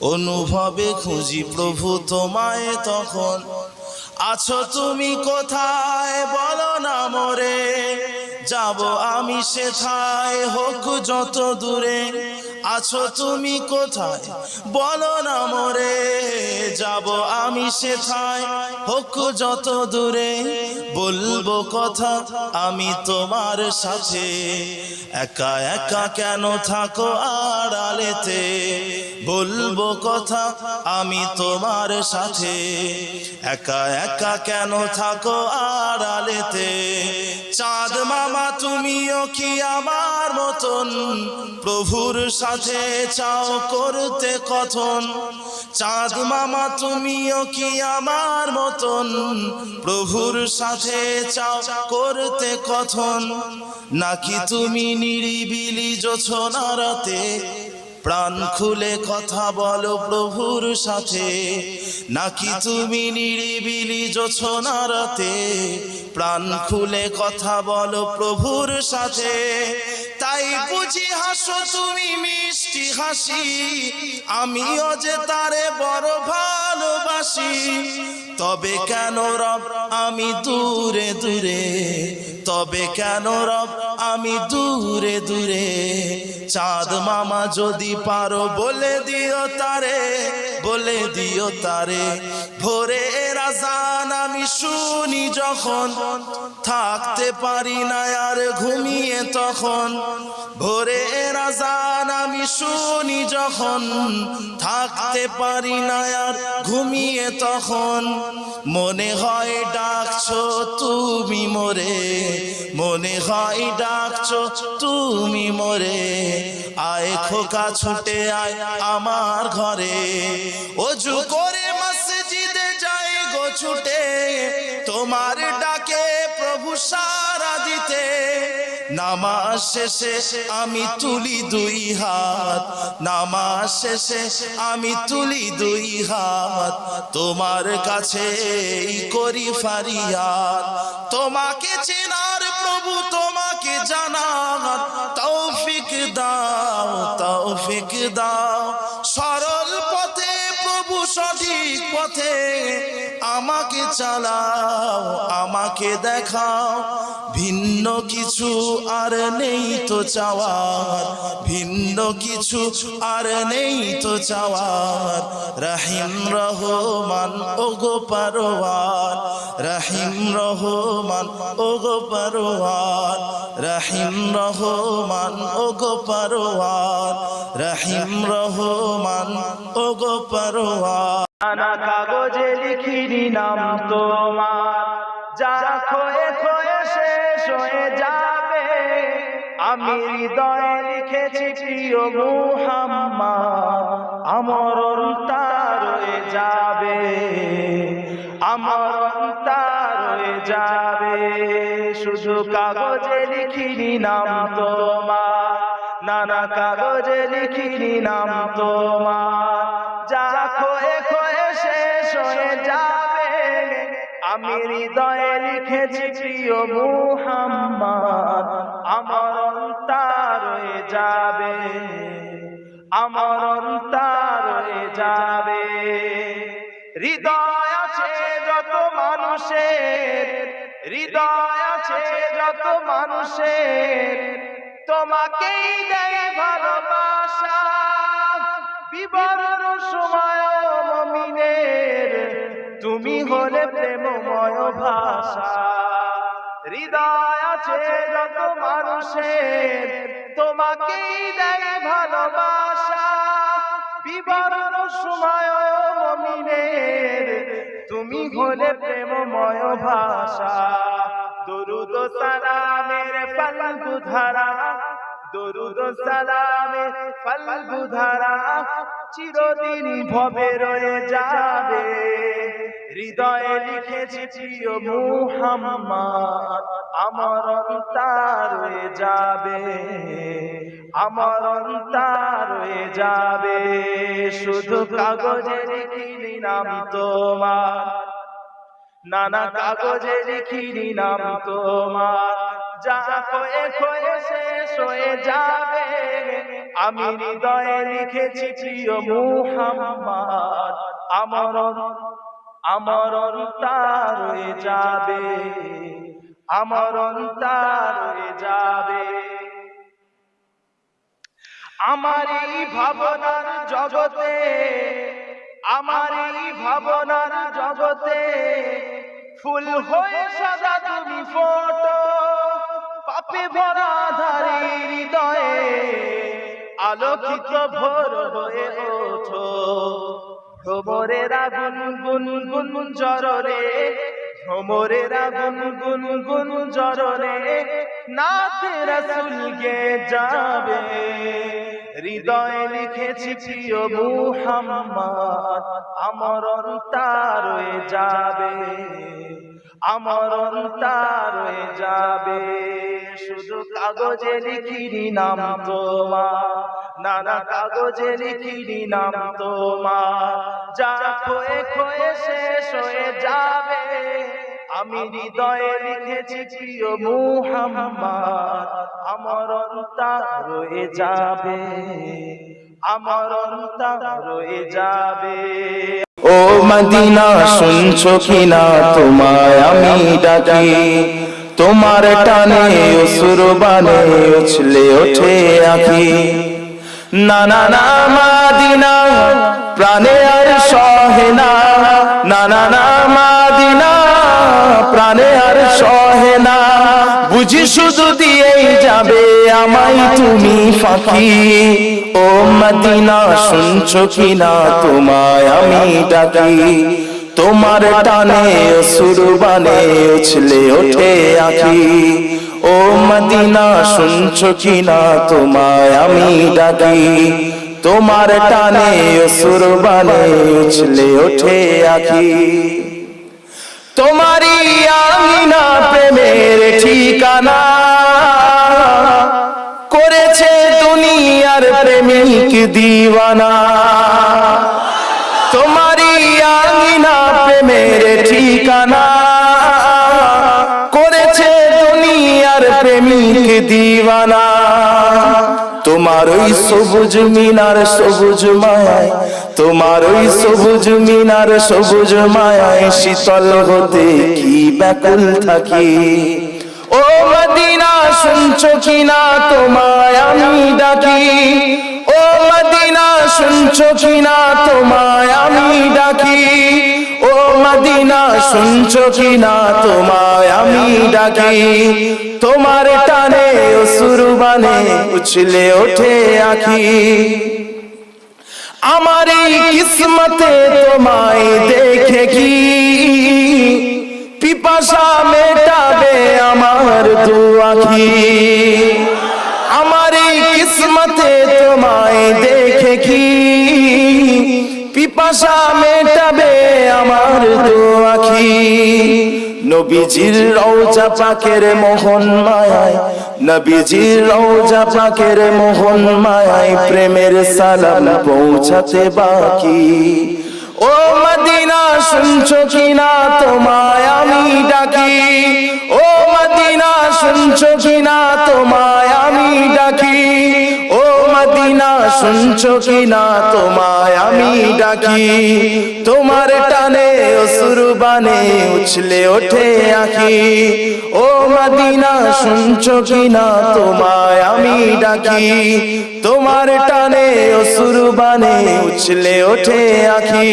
অনুভবে খুঁজি প্রভু তোমায় তখন। আছো তুমি কোথায়? বলো না মোরে। যাব আমি সেথায়, হোক যত দূরে। আছো তুমি কোথায়? বলো না মোরে। যাব আমি সেথায়, হোক যত দূরে। বলব কথা আমি তোমার সাথে। একা একা কেন থাকো আড়ালেতে? বলব কথা আমি তোমার সাথে। একা একা কেন থাকো আড়ালেতে? চাঁদ মামা, তুমিও কি আমার মতন? প্রভুর সাথে চাও করতে কথন। চাঁদ মামা, তুমিও কি আমার মতন? প্রভুর সাথে চাও করতে কথন, নাকি তুমি নিরিবিলি জোছনা রাতে প্রাণ খুলে কথা বলো প্রভুর সাথে, নাকি তুমি নিরিবিলি জোছনা রাতে প্রাণ খুলে কথা বলো প্রভুর সাথে? তাই বুঝি হাসো তুমি মিষ্টি হাসি, আমিও যে তারে বড় ভালোবাসি। তবে কেন রব, আমি দূরে দূরে? তবে কেন রব, আমি দূরে দূরে? চাঁদ মামা যদি পারো, বলে দিও তারে, বলে দিও তারে। ভোরে রাজান আমি শুনি যখন, থাকতে পারি না আর ঘুমিয়ে তখন। ভোরে রাজান শুনি যখন থাকতে পারি না আর ঘুমিয়ে তখন। মনে হয় ডাকছো তুমি মোরে, মনে হয় ডাকছো তুমি মোরে। আয় খোকা, ছুটে আয় আমার ঘরে। অজু করে মসজিদে যাই গো ছুটে, তোমার ডাকে নামাজ শেষে আমি তুলি দুই হাত। নামাজ শেষে আমি তুলি দুই হাত। তোমার কাছে করি ফারিয়াদ। তোমাকে চেনার প্রভু তোমাকে জানার তৌফিক দাও তৌফিক দাও। সরল পথে, প্রভু সঠিক পথে আমাকে চালাও, আমাকে দেখাও। ভিন্ন কিছু আর নেই তো চাওয়ার। ভিন্ন কিছু আর নেই তো চাওয়ার। রহিম রহমান ও গো পারোয়ার। রহিম রহমান ও গো পারোয়ার। রহিম রহমান ও গো পারোয়ার। রহিম রহমান ও গো পারোয়ার। নানা কাগজে লিখিনি নাম তোমার। যা খয়ে খয়ে শেষ হয়ে যাবে। আমি হৃদয়ে লিখেছি প্রিয় মুহাম্মদ আমার অন্তার হয়ে যাবে। আমার অন্তার হয়ে যাবে। শুধু কাগজে লিখিনি নাম তোমার, নানা কাগজে লিখিনি নাম তোমার। যা খয়ে খয়ে শেষ হয়ে যাবে। আমি হৃদয়ে লিখেছি, প্রিয় আমার অন্তার হয়ে যাবে। আমার হয়ে যাবে। হৃদয় আছে যত মানুষের, হৃদয় আছে যত মানুষের। তোমাকেই দেয় ভালোবাসা, বিবরণ তুমি হলে প্রেমময় ভাষা। হৃদয় আছে যত মানুষের, তোমাকেই দেয় ভালোবাসা। বিবরণ সময় মমিনের, তুমি হলে প্রেমময় ভাষা। দরুদ সালামের ফাল্গু ধারা দরুদ সালামের ফাল্গু ধারা চিরদিন ভবে রয়ে যাবে। হৃদয়ে লিখেছি প্রিয় মুহাম্মদ, আমার অন্তার যাবে, আমার অন্তার যাবে, শুধু কাগজে লিখিনি নাম তোমার, নানা কাগজে লিখিনি নাম তোমার, যা কয়ে কয়ে শেষ হয়ে যাবে, আমি হৃদয়ে লিখেছি প্রিয় মুহাম্মদ, আমার আমার অন্তার যাবে, আমার অন্তার যাবে। আমার এই ভাবনার জগতে, আমার এই ভাবনার জগতে ফুল হয়ে সাদা তুমি ফোটো, পাপে ভরা ধারে হৃদয়ে আলোকিত ভোর হয়ে ওঠো। ভ্রমরের আগুন, গুন গুন জররে। ভ্রমরের আগুন, গুন গুন জররে। নাতে রসুল গে যাবে। হৃদয়ে লিখেছি প্রিয় মুহাম্মদ আমার তার যাবে। আমার অন্তার হয়ে যাবে। শুধু কাগজে লিখিনি নাম তোমার। নানা কাগজে লিখিনি নাম তোমার। যা খয়ে খয়ে শেষ হয়ে যাবে। আমি হৃদয়ে লিখেছি প্রিয় মুহাম্মদ, আমার অন্তার রয়ে যাবে। আমার অন্তার রয়ে যাবে। ও মদিনা, শুনছো কিনা? তোমায় আমি ডাকি। তোমার টানে অসুর বানে উছলে ওঠে আখি। না না না, মাদিনা, প্রাণে আর সহে না। না না না, মাদিনা, প্রাণে আর সহে না। বুঝি শুধু যাবে আমায় তুমি ফাঁকি? ও মদিনা, শুনছো কিনা তোমায় আমি ডাকি? তোমার টানে অসুর বানে উছলে ওঠে আখি। ও মদিনা, শুনছো কিনা তোমায় আমি ডাকি? তোমার টানে অসুর বানে উছলে ওঠে আখি। তোমারই আমিনা প্রেমের ঠিকানা। করেছে দুনিয়ার প্রেমিক দিওয়ানা। তোমারই আমিনা প্রেমের ঠিকানা। করেছে দুনিয়ার প্রেমিক দিওয়ানা। তোমার ওই সবুজ মিনার সবুজ মায়ায়, তোমার ওই সবুজ মিনার সবুজ মায়ায় শীতল হতে কি ব্যাকুল থাকি? ও মদিনা, শুনছো কিনা তোমায় আমি ডাকি? ও মদিনা, শুনছো কিনা তোমায় আমি ডাকি? ও মদিনা, শুনছো কিনা তোমায় আমি ডাকি? তোমার টানে অসুর বানে উছলে ওঠে আখি। আমার এই কিসমতে তোমায় দেখে কি? পিপাসা মেটাবে আমার দু আখি। আমার এই কিসমতে তোমায় দেখে কি? পিপাসা মেটাবে আমার দু আখি। নবীজির রওজা পাকের মোহন মায়ায়, নবীজির রওজা পাকের মোহন মায়ায় প্রেমের সালাম পৌঁছাতে বাকি। ও মদিনা শুনছো কিনা? তোমায় আমি ডাকি। ও মদিনা শুনছো কিনা? তোমায় আমি ডাকি। ও মদিনা শুনছো কিনা? তোমায় আমি ডাকি। তোমার টানে অসুর বানে উছলে ওঠে আখি। ও মদিনা শুনছো কিনা? তোমায় আমি ডাকি। তোমার টানে অসুর বানে উছলে ওঠে আখি।